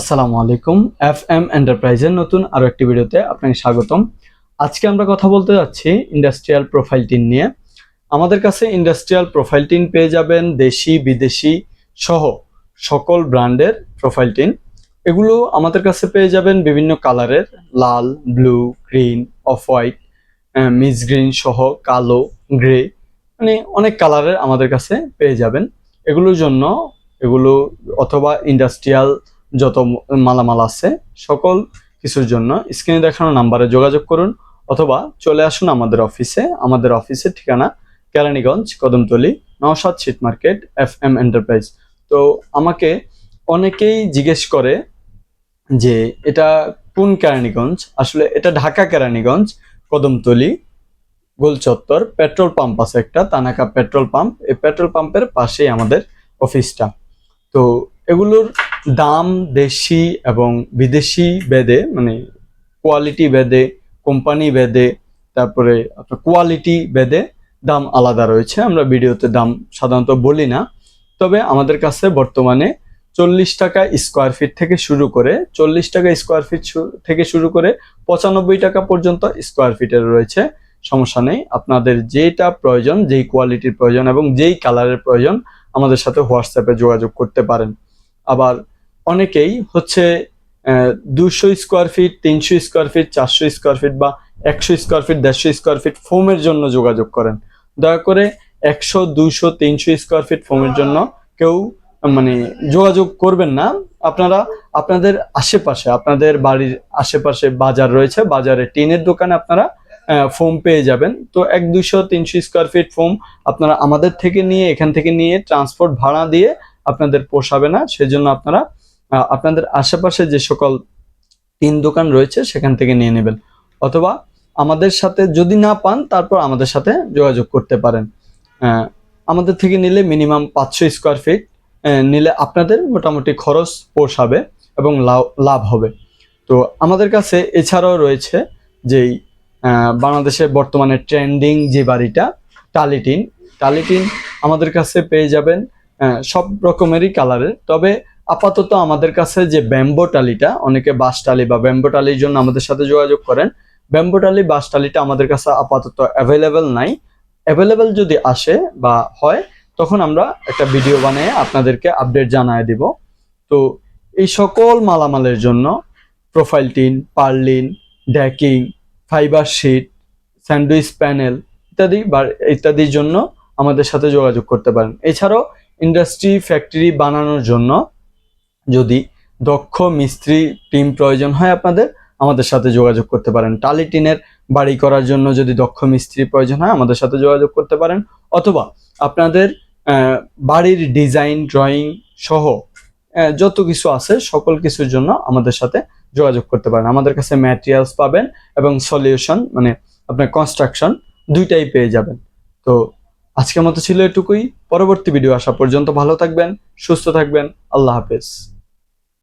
আসসালামু আলাইকুম F M এন্টারপ্রাইজের নতুন আরও একটি ভিডিওতে আপনাকে স্বাগতম। আজকে আমরা কথা বলতে যাচ্ছি ইন্ডাস্ট্রিয়াল প্রোফাইল টিন নিয়ে। আমাদের কাছে ইন্ডাস্ট্রিয়াল প্রোফাইল টিন পেয়ে যাবেন দেশি, বিদেশি সহ সকল ব্র্যান্ডের প্রোফাইল টিন এগুলো আমাদের কাছে পেয়ে যাবেন বিভিন্ন কালারের, লাল, blue, green, off white mist green সহ কালো, গ্রে মানে অনেক কালারের আমাদের কাছে পেয়ে যাবেন। এগুলোর জন্য এগুলো অথবা ইন্ডাস্ট্রিয়াল যত মালামাল আছে, সকল কিছুর জন্য স্ক্রিনে দেখানো নাম্বারে যোগাযোগ করুন অথবা চলে আসুন আমাদের অফিসে আমাদের অফিসের ঠিকানা কেরানীগঞ্জ, কদমতলি, নওশাদ শীত মার্কেট এফ এম এন্টারপ্রাইজ তো আমাকে অনেকেই জিজ্ঞেস করে যে, এটা কোন কেরানীগঞ্জ? আসলে এটা ঢাকা কেরানীগঞ্জ, কদমতলি গোল চত্বর পেট্রোল পাম্প আছে একটা, তানাকা পেট্রোল পাম্প। এই পেট্রোল পাম্পের পাশেই আমাদের অফিসটা তো এগুলোর দাম দেশি এবং বিদেশি বেদে মানে কোয়ালিটি বেদে কোম্পানি বেদে, তারপরে আপনার কোয়ালিটি বেদে দাম আলাদা রয়েছে। আমরা ভিডিওতে দাম সাধারণত বলি না। তবে আমাদের কাছে বর্তমানে চল্লিশ টাকা স্কোয়ার ফিট থেকে শুরু করে, চল্লিশ টাকা স্কোয়ার ফিট থেকে শুরু করে পঁচানব্বই টাকা পর্যন্ত স্কোয়ার ফিটের রয়েছে। সমস্যা নেই। আপনাদের যেটা প্রয়োজন, যেই কোয়ালিটির প্রয়োজন এবং যেই কালারের প্রয়োজন, আমাদের সাথে হোয়াটসঅ্যাপে যোগাযোগ করতে পারেন। আবার অনেকেই হচ্ছে দুশো স্কোয়ার ফিট তিনশো স্কোয়ার ফিট চারশো স্কোয়ার ফিট বা একশো স্কোয়ার ফিট দেড়শো স্কোয়ার ফিট ফোমের জন্য যোগাযোগ করেন। দয়া করে একশো দুশো তিনশো স্কোয়ার ফিট ফোমের জন্য কেউ মানে যোগাযোগ করবেন না। আপনারা, আপনাদের আশেপাশে, আপনাদের বাড়ির আশেপাশে বাজার রয়েছে, বাজারে টিনের দোকানে আপনারা ফোম পেয়ে যাবেন। তো এক দুশো তিনশো স্কোয়ার ফিট ফোম আপনারা আমাদের থেকে নিয়ে, এখান থেকে নিয়ে ট্রান্সপোর্ট ভাড়া দিয়ে আপনাদের পোষাবে না। সেজন্য আপনারা আপনাদের আশেপাশে যে সকল তিন দোকান রয়েছে, সেখান থেকে নিয়ে নেবেন। অথবা আমাদের সাথে যদি না পান, তারপর আমাদের সাথে যোগাযোগ করতে পারেন। আমাদের থেকে নিলে মিনিমাম পাঁচশো স্কোয়ার ফিট নিলে আপনাদের মোটামুটি খরচ পোষাবে এবং লাভ হবে। তো আমাদের কাছে এছাড়াও রয়েছে যেই বাংলাদেশে বর্তমানে ট্রেন্ডিং যে বাড়িটা টালিটিন টালিটিন আমাদের কাছে পেয়ে যাবেন সব রকমেরই কালারের। তবে আপাতত আমাদের কাছে যে ব্যাম্বো টালিটা, অনেকে বাস টালি বা ব্যাম্বো টালির জন্য আমাদের সাথে যোগাযোগ করেন। ব্যাম্বো টালি বাস টালিটা আমাদের কাছে আপাতত অ্যাভেলেবেল নাই। অ্যাভেলেবেল যদি আসে বা হয়, তখন আমরা একটা ভিডিও বানিয়ে আপনাদেরকে আপডেট জানায় দিব। তো এই সকল মালামালের জন্য profile tin purlin decking fibre sheet sandwich panel ইত্যাদি বা ইত্যাদির জন্য আমাদের সাথে যোগাযোগ করতে পারেন। এছাড়াও ইন্ডাস্ট্রি ফ্যাক্টরি বানানোর জন্য যদি দক্ষ মিস্ত্রি টিম প্রয়োজন হয় আপনাদের, আমাদের সাথে যোগাযোগ করতে পারেন। টালি টিনের বাড়ি করার জন্য যদি দক্ষ মিস্ত্রি প্রয়োজন হয়, আমাদের সাথে যোগাযোগ করতে পারেন। অথবা আপনাদের বাড়ির ডিজাইন, ড্রয়িং সহ যত কিছু আছে সকল কিছুর জন্য আমাদের সাথে যোগাযোগ করতে পারেন। আমাদের কাছে ম্যাটেরিয়ালস পাবেন এবং সলিউশন মানে আপনার কনস্ট্রাকশন দুইটাই পেয়ে যাবেন। তো আজকের মতো ছিল এটুকুই। পরবর্তী ভিডিও আসা পর্যন্ত ভালো থাকবেন, সুস্থ থাকবেন। আল্লাহ হাফেজ।